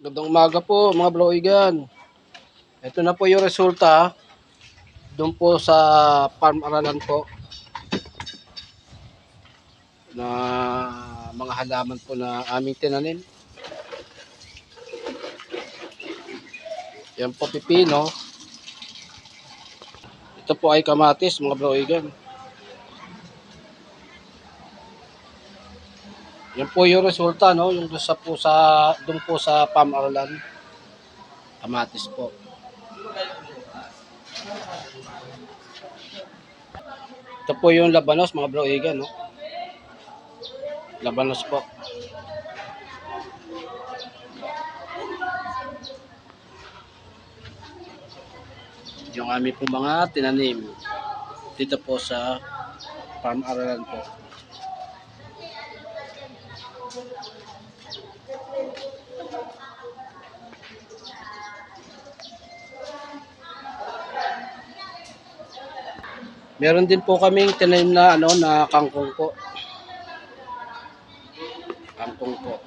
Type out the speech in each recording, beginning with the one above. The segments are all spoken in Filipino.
Gandang umaga po mga bloigan. Ito na po yung resulta doon po sa farm aralan po na mga halaman po na aming tinanim. Yan po pipino. Ito po ay kamatis mga bloigan. Yan po yung resulta, no? Yung doon sa po sa doon po sa Pam Arlan. Kamatis po. Ito po yung labanos, mga bloigan, no? Labanos po. Yung aming po mga tinanim dito po sa Farm Aralan po. Meron din po kaming tinanim na ano na kangkong po. Kangkong po.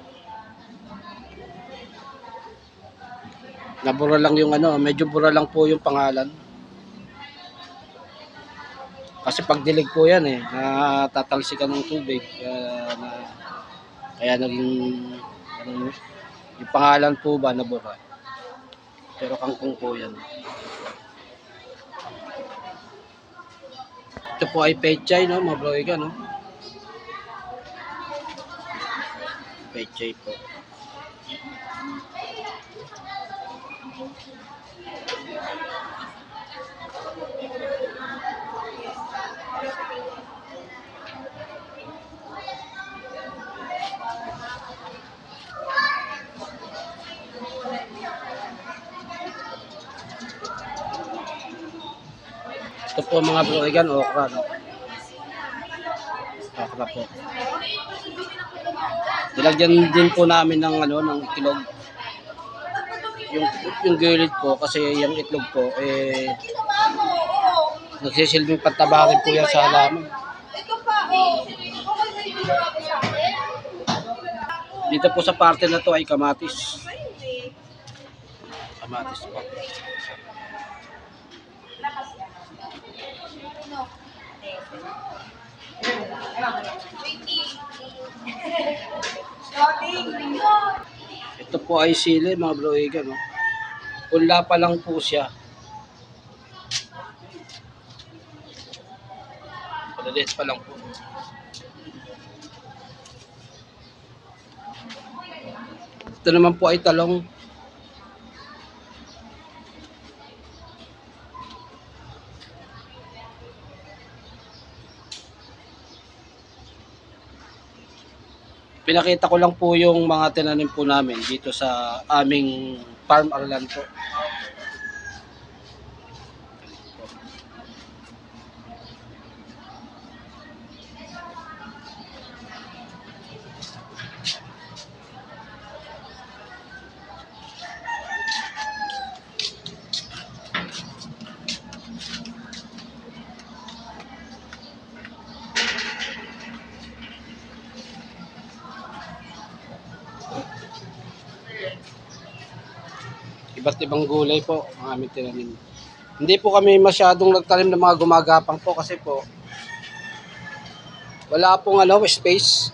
Nabura lang yung ano, medyo bura lang po yung pangalan. Kasi pag dilig po yan eh, natatalsikan ng tubig. Kaya, na, kaya naging, ano, yung pangalan po ba nabura. Pero kangkong po yan. Ito po ay pechay, no? Mga bloiga, no? Pechay po. Ito po mga bloigan, okra, no? Okra po. Nilagyan din po namin ng ano ng itlog. Yung yung gilid po kasi yung itlog po eh nagsisilbing pantaba rin po yan sa halaman. Oh. Dito po sa parte na to ay kamatis. Kamatis po. Ito po ay sili mga bloigan. No? Pula pa lang po siya. Palalit pa lang po. Ito naman po ay talong. Pinakita ko lang po yung mga tinanim po namin dito sa aming farm Arlan po. Iba't ibang gulay po ang aming tinanim. Hindi po kami masyadong nagtanim ng mga gumagapang po kasi po wala pong ano, space.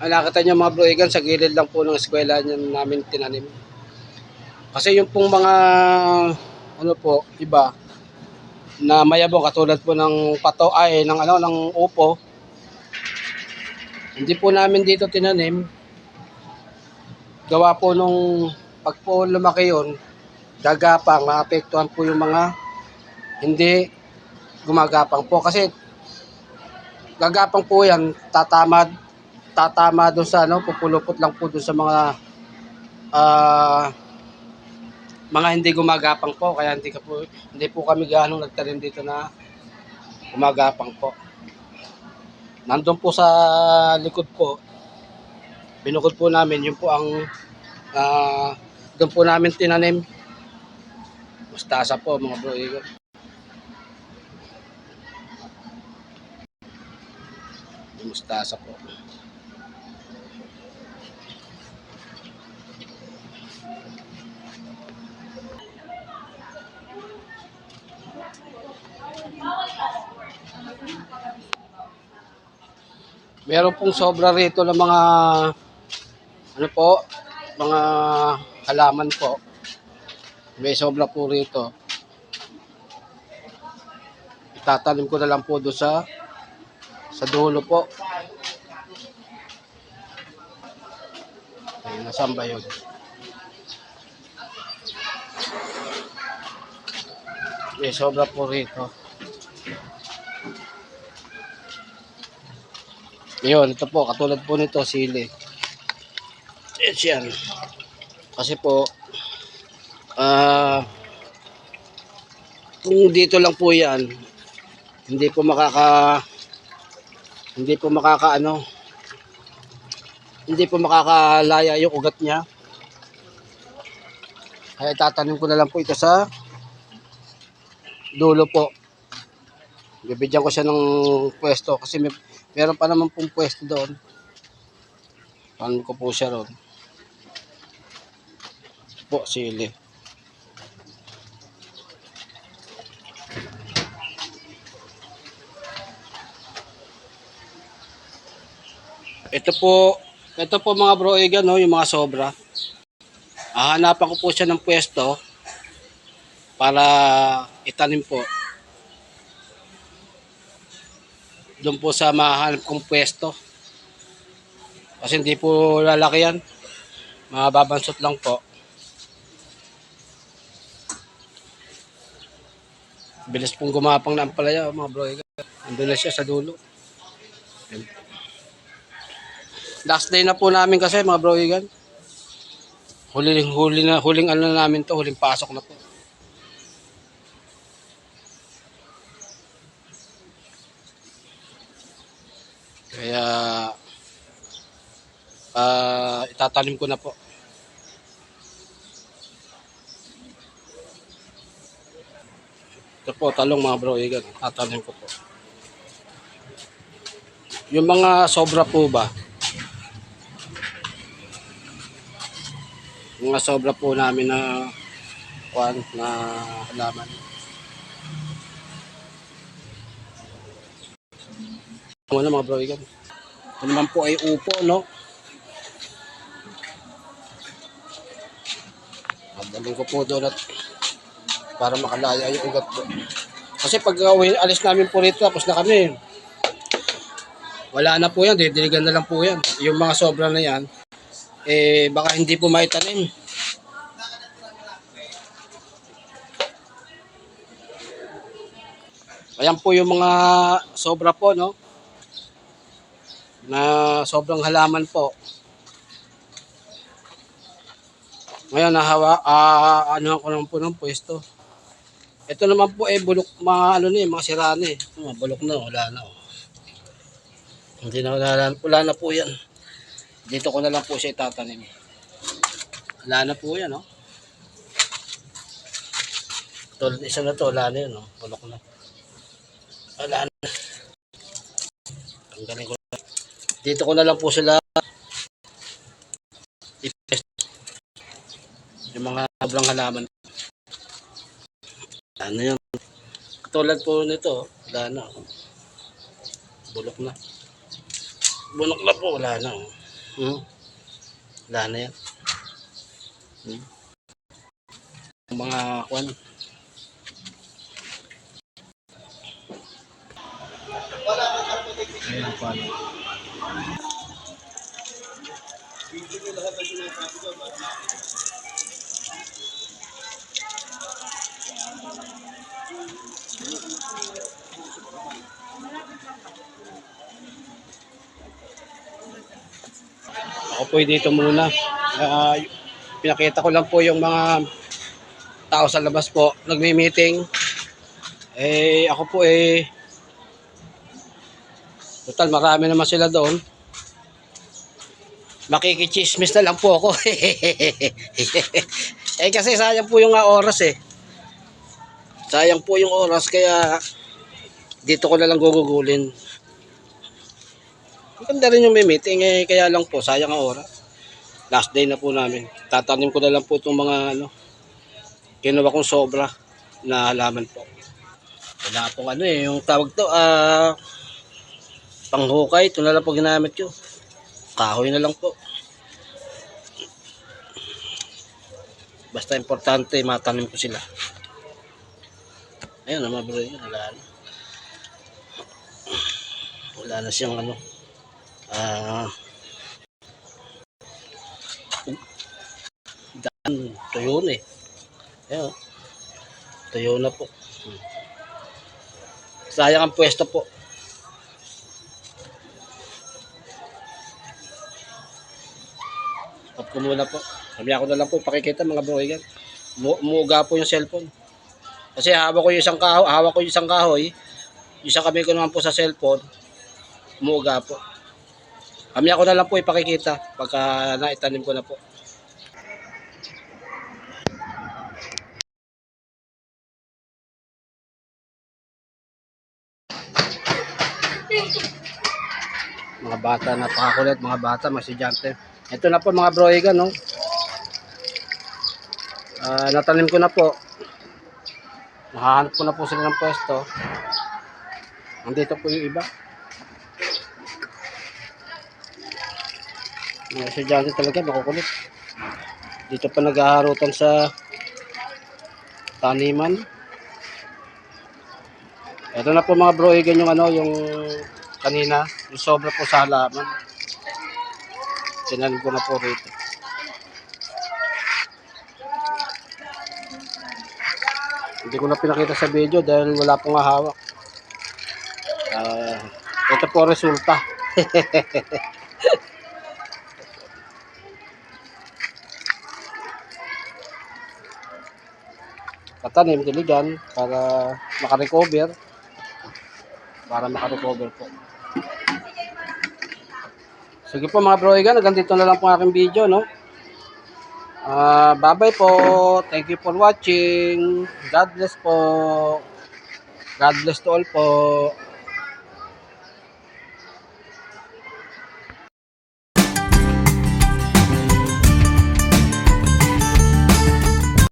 Nakita niyo mga bloigan sa gilid lang po ng eskwela niya namin tinanim. Kasi yung pong mga ano po, iba na mayabong katulad po ng pato ay ng ano ng upo. Hindi po namin dito tinanim. Gawa po nung pag po lumaki yun, gagapang, maapektuhan po yung mga hindi gumagapang po. Kasi gagapang po yan, tatama, tatama doon sa ano, pupulupot lang po doon sa mga ah, mga hindi gumagapang po kaya hindi ka po hindi po kami gaano nagtanim dito na gumagapang po. Nandun po sa likod po binukod po namin, yun po ang uh, doon po namin tinanim. Mustasa po mga bro. Mustasa po. Meron pong sobra rito ng mga ano po, mga halaman po. May sobra po rito. Itatanim ko na lang po doon sa sa dulo po. Ay, nasaan ba yun? May sobra po rito. Yun, ito po, katulad po nito, sili. Yes, yan. Kasi po, ah, kung dito lang po yan, hindi po makaka, hindi po makaka, ano, hindi po makakalaya yung ugat niya. Kaya tatanim ko na lang po ito sa dulo po. Bibigyan ko siya ng pwesto kasi may, meron pa naman pong pwesto doon. Paano ko po siya ron? Po, sili. Ito po, ito po mga bro, eh, no, yung mga sobra. Hahanapan ko po siya ng pwesto para itanim po. Doon po sa mahanap kong pwesto. Kasi hindi po lalaki yan. Mga babansot lang po. Bilis pong gumapang na ang palaya, mga bro. Andun na siya sa dulo. Yan. Last day na po namin kasi, mga bro. Huling, huli na, huling ano na namin to, huling pasok na po. Kaya ah itatanim ko na po. Ito po, talong mga bro, igan. Tatanim ko po. Yung mga sobra po ba? Mga sobra po namin na kwan na halaman. Ano mga bro, igan. Ito naman po ay upo, no? Magaling ko po doon at para makalaya yung ugat po. Kasi pag uh, alis namin po rito, tapos na kami. Wala na po yan, didiligan na lang po yan. Yung mga sobra na yan, eh baka hindi po maitanim. Ayan po yung mga sobra po, no? Na sobrang halaman po. Ngayon, nahawa, ah, ano ko lang po ng pwesto. Ito naman po eh, bulok, mga ano na eh, mga sira na eh. Bulok na, wala na. Oh. Hindi na, wala, wala na po yan. Dito ko na lang po siya itatanim. Wala na po yan, oh. Tulad isa na to, wala na yun, oh. Bulok na. Wala na. Ang galing ko na. Dito ko na lang po sila. Yung mga sobrang halaman. Ano yun? Katulad po nito, wala na. Bulok na. Bulok na po, wala na. Hmm? Wala na yan. Hmm? Mga kwan. Ayan po. ano. Ako po dito muna. Ah, pinakita ko lang po yung mga tao sa labas po. Nagmi-meeting. Eh, ako po eh, total marami naman sila doon. Makikichismis na lang po ako. eh kasi sayang po yung ah, oras eh. Sayang po yung oras kaya dito ko na lang gugugulin. Maganda rin yung may meeting eh, kaya lang po, sayang ang oras. Last day na po namin. Tatanim ko na lang po itong mga ano, kinuha kong sobra na halaman po. Wala pong ano eh, yung tawag to, ah, Panghukay, ito na lang po ginamit ko. Kahoy na lang po. Basta importante, matanim ko sila. Ayun, ang mga bro, yun, wala na. Wala na siyang ano. Ah, daan, tuyo na eh. Ayun, tuyo na po. Sayang ang pwesto po. Stop ko muna po. Sabi ako na lang po pakikita mga bro. Yan. Mu- Umuga po yung cellphone. Kasi hawak ko yung isang kahoy, hawak ko yung isang kahoy. Yung isang kamay ko naman po sa cellphone. Umuga po. Kami ako na lang po ipakikita pagka naitanim ko na po. Mga bata, napakakulit mga bata, mga estudyante. Ito na po mga broigan, no? Ah, natanim ko na po. Nahahanap ko na po sila ng pwesto. Nandito po yung iba. Mga estudyante talaga, makukulit. Dito pa naghaharutan sa taniman. Ito na po mga broigan yung ano, yung kanina, yung sobra po sa halaman. Tinanim ko na po rito. Hindi ko na pinakita sa video dahil wala pong hawak. Ah, ito po resulta. Patanim, diligan para makarecover. Para makarecover po. Sige po mga broigan, hanggang dito na lang po aking video, no? Ah, bye-bye po. Thank you for watching. God bless po. God bless to all po.